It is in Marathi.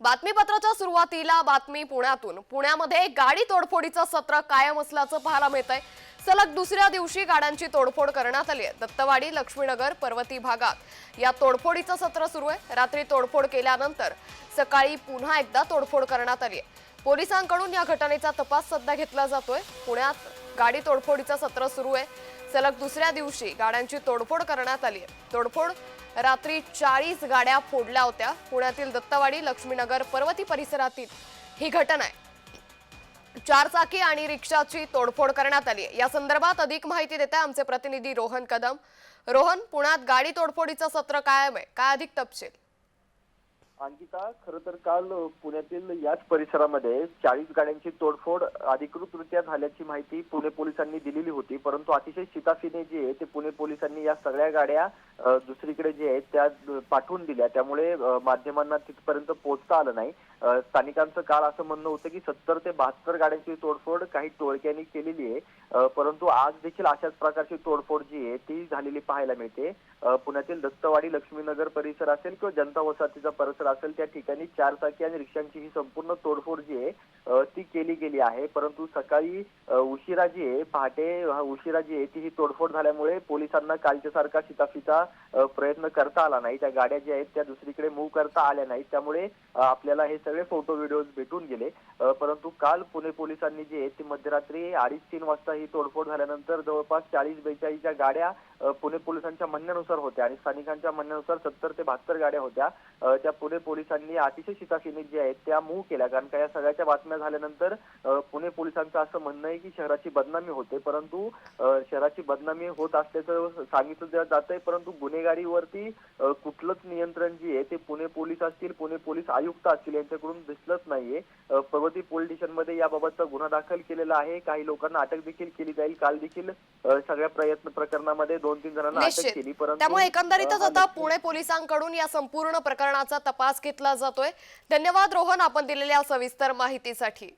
बातमीपत्राच्या सुरुवातीला बातमी पुण्यातून. पुण्यामध्ये गाडी तोडफोडीचं सत्र कायम असल्याचं पाहायला मिळत आहे सलग दुसऱ्या दिवशी गाड्यांची तोडफोड करण्यात आली आहे. दत्तवाडी लक्ष्मीनगर पर्वती भागात. या तोडफोडीचं सत्र सुरू आहे. रात्री तोडफोड केल्यानंतर सकाळी पुन्हा एकदा तोडफोड करण्यात आली आहे. पोलिसांकडून या घटनेचा तपास सध्या घेतला जातोय. पुण्यात गाडी तोडफोडीचं सत्र सुरू आहे. सलग दुसऱ्या दिवशी गाड्यांची तोडफोड करण्यात आली आहे. तोडफोड रात्री चाळीस गाड्या फोडल्या होत्या. पुण्यातील दत्तवाडी लक्ष्मीनगर पर्वती परिसरातील ही घटना आहे. चारचाकी आणि रिक्षाची तोडफोड करण्यात आली आहे. या संदर्भात अधिक माहिती देत आहे आमचे प्रतिनिधी रोहन कदम. रोहन पुण्यात गाडी तोडफोडीचं सत्र कायम आहे. काय अधिक तपशील? अंकिता खरं तर काल पुण्यातील याच परिसरामध्ये चाळीस गाड्यांची तोडफोड अधिकृतरित्या झाल्याची माहिती पुणे पोलिसांनी दिलेली होती. परंतु अतिशय शिताफीने जे आहे ते पुणे पोलिसांनी या सगळ्या गाड्या दुसरीकडे जे आहेत त्या पाठवून दिल्या. त्यामुळे माध्यमांना तिथपर्यंत पोहोचता आलं नाही. स्थानिकांचं काल असं म्हणणं होतं की सत्तर ते बहात्तर गाड्यांची तोडफोड काही टोळक्यांनी केलेली आहे. परंतु आज देखील अशाच प्रकारची तोडफोड जी आहे ती झालेली पाहायला मिळते. पुण्यातील दत्तवाडी लक्ष्मीनगर परिसर असेल किंवा जनता वसाहतीचा परिसर असेल त्या ठिकाणी चारचाकी आणि रिक्षांची ही संपूर्ण तोडफोड जी आहे ती केली गेली आहे. परंतु सकाळी उशिरा जी आहे पहाटे उशिरा जी आहे ती ही तोडफोड झाल्यामुळे पोलिसांना कालच्या सारखा प्रयत्न करता आला नाही. त्या गाड्या ज्या आहेत त्या दुसरीकडे मूव्ह करता आल्या नाहीत. त्यामुळे आपल्याला हे सगळे फोटो व्हिडिओज भेटून गेले. परंतु काल पुणे पोलिसांनी जे आहे ती मध्यरात्री अडीच तीन वाजता ही तोडफोड झाल्यानंतर जवळपास चाळीस बेचाळीसच्या गाड्या पुणे पोलिसांच्या म्हणण्यानुसार होत्या आणि स्थानिकांच्या म्हणण्यानुसार सत्तर ते बहात्तर गाड्या होत्या. त्या पुणे पोलिसांनी अतिशय शिताफीने जे आहेत त्या मूव्ह केल्या. कारण का या सगळ्याच्या बातम्या झाल्यानंतर पुणे पोलिसांचं असं म्हणणं आहे की शहराची बदनामी होते. परंतु शहराची बदनामी होत असल्याचं सांगितलं जात आहे परंतु गुन्हेगारीवरती कुठलंच नियंत्रण जे आहे ते पुणे पोलीस असतील पुणे पोलीस आयुक्त असतील यांच्याकडून दिसलंच नाहीये. अ, पर्वती पोलीस स्टेशनमध्ये याबाबतचा गुन्हा दाखल केलेला आहे. काही लोकांना अटक देखील केली जाईल. काल देखील सगळ्या प्रयत्न प्रकरणामध्ये दोन तीन जणांना अटक केली. परंतु त्यामुळे एकंदरीतच आता पुणे पोलिसांकडून या संपूर्ण प्रकरणाचा तपास घेतला जातोय. धन्यवाद रोहन आपण दिलेल्या सविस्तर माहितीसाठी.